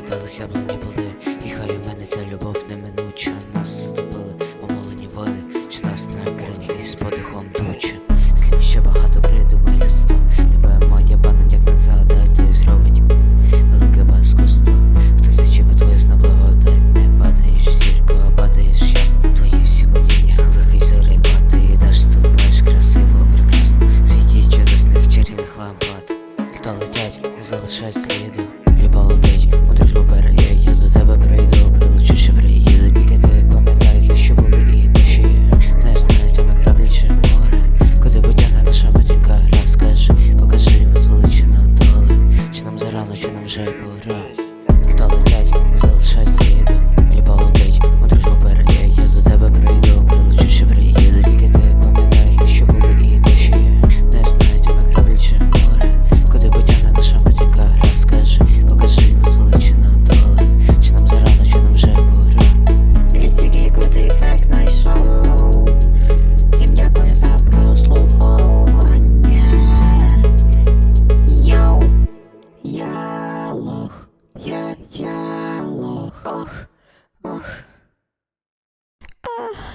Попадалися мені були, і хай у мене ця любов неминуча. Нас затопили, омолені води, чи нас накрили і з подихом дуче Слів ще багато придумає людство. Тебе моя пана як не загадає, то і зробить. Велике баскуство Хто зачепить твоє зна благодать Не падаєш зірко, а падаєш щастя Твої всі водіння, лихий зорипа Ти йдеш, ступаєш красиво, прекрасно. Світі чудесних чарівних лампад. Хто летять, не залишають сліду. Любов Że Ah.